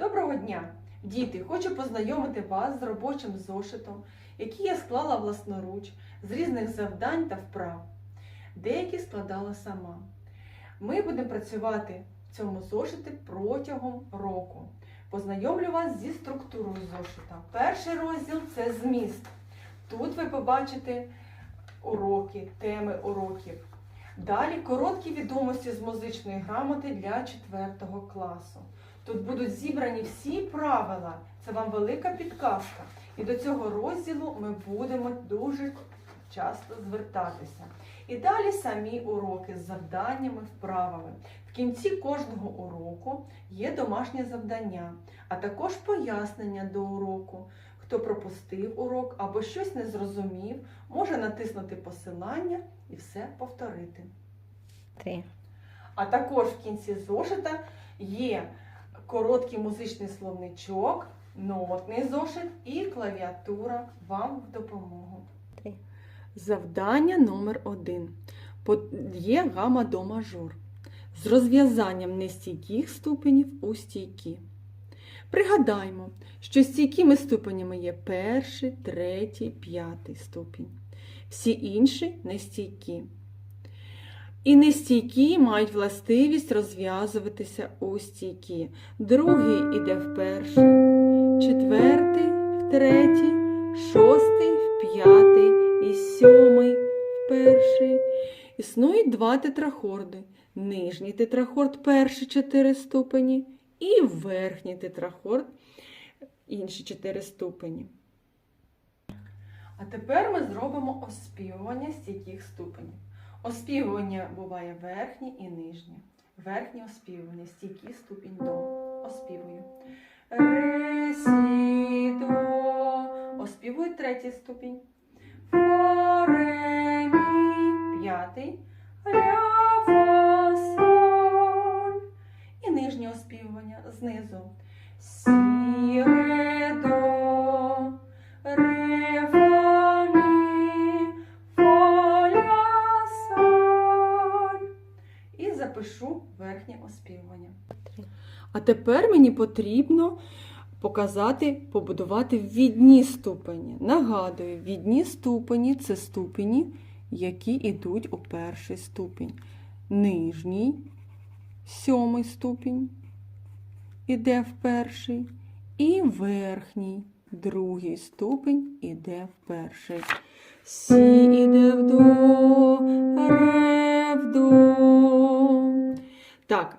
Доброго дня! Діти! Хочу познайомити вас з робочим зошитом, який я склала власноруч з різних завдань та вправ. Деякі складала сама. Ми будемо працювати в цьому зошиті протягом року. Познайомлю вас зі структурою зошита. Перший розділ це зміст. Тут ви побачите уроки, теми уроків. Далі короткі відомості з музичної грамоти для 4 класу. Тут будуть зібрані всі правила. Це вам велика підказка. І до цього розділу ми будемо дуже часто звертатися. І далі самі уроки з завданнями, вправами. В кінці кожного уроку є домашнє завдання, а також пояснення до уроку. Хто пропустив урок або щось не зрозумів, може натиснути посилання і все повторити. Три. А також в кінці зошита є короткий музичний словничок, нотний зошит і клавіатура вам в допомогу. Завдання номер один. Є гама до мажор з розв'язанням нестійких ступенів у стійкі. Пригадаймо, що стійкими ступенями є перший, третій, п'ятий ступінь. Всі інші нестійкі. І нестійкі мають властивість розв'язуватися у стійкі. Другий іде в перший, четвертий в третій, шостий в п'ятий і сьомий в перший. Існують два тетрахорди. Нижній тетрахорд перші чотири ступені і верхній тетрахорд інші чотири ступені. А тепер ми зробимо оспівування стійких ступенів. Оспівування буває верхнє і нижнє. Верхнє оспівування, стійкий ступінь до. Оспівую. Ре, сі, до. Оспівую третій ступінь. А тепер мені потрібно показати, побудувати відні ступені. Нагадую, відні ступені це ступені, які йдуть у перший ступінь. Нижній, сьомий ступінь іде в перший, і верхній, другий ступінь іде в перший. Сі іде в до, ре в до. Так,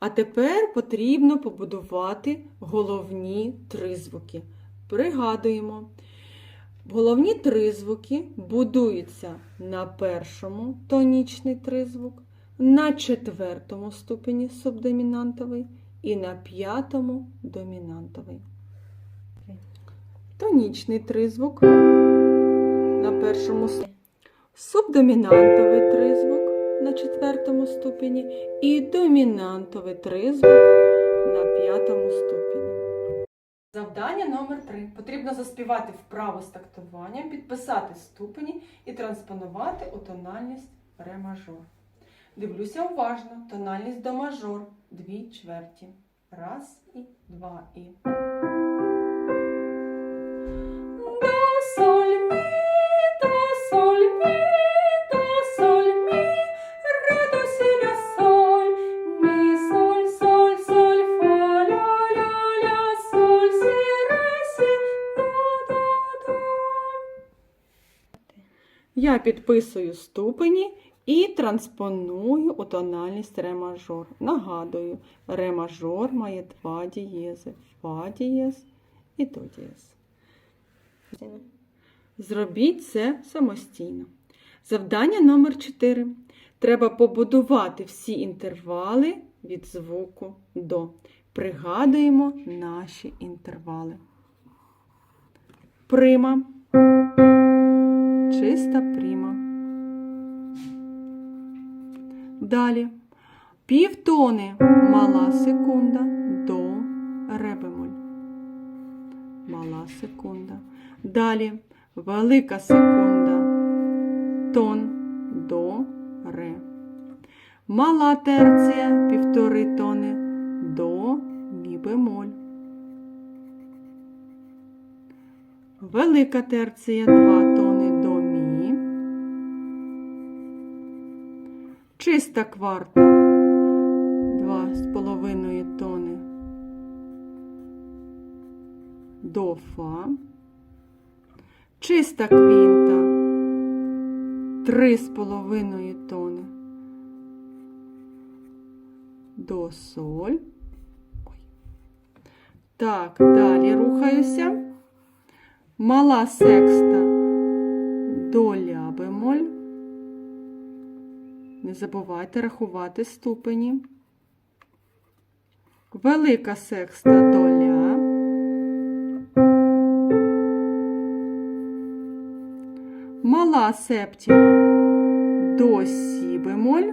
а тепер потрібно побудувати головні тризвуки. Пригадуємо, головні тризвуки будуються на першому тонічний тризвук, на четвертому ступені субдомінантовий і на п'ятому домінантовий. Тонічний тризвук на першому субдомінантовий тризвук на четвертому ступені і домінантовий тризвук на п'ятому ступені. Завдання номер 3. Потрібно заспівати вправо з тактуванням, підписати ступені і транспонувати у тональність ре мажор. Дивлюся уважно. Тональність до мажор. Дві чверті. Раз і два і. Я підписую ступені і транспоную у тональність ре мажор. Нагадую, ре мажор має два дієзи фа дієз і до дієз. Зробіть це самостійно. Завдання номер 4. Треба побудувати всі інтервали від звуку до. Пригадуємо наші інтервали. Прима чиста пріма. Далі півтони мала секунда до ребемоль. Мала секунда. Далі велика секунда тон до ре. Мала терція півтори тони до мі бемоль. Велика терція два тони. Чиста кварта 2,5 тони до фа. Чиста квінта 3,5 тони до соль. Так, далі рухаюся. Мала секста до ля бемоль. Не забувайте рахувати ступені. Велика секста до ля. Мала септіма до сі бемоль.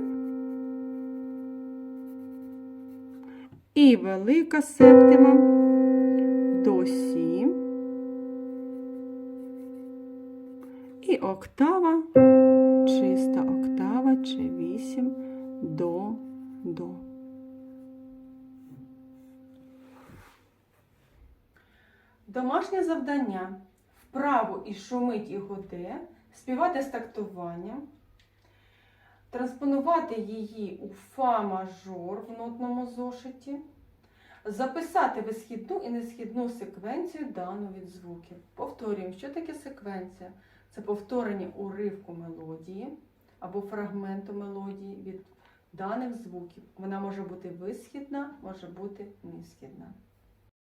І велика септима до сі. І октава, чиста октава чи вісім до до. Домашнє завдання. Вправо і шумить і гуде, співати з тактуванням, транспонувати її у фа мажор в нотному зошиті, записати висхідну і несхідну секвенцію дану від звуків. Повторюємо, що таке секвенція? Це повторення уривку мелодії або фрагменту мелодії від даних звуків. Вона може бути висхідна, може бути несхідна.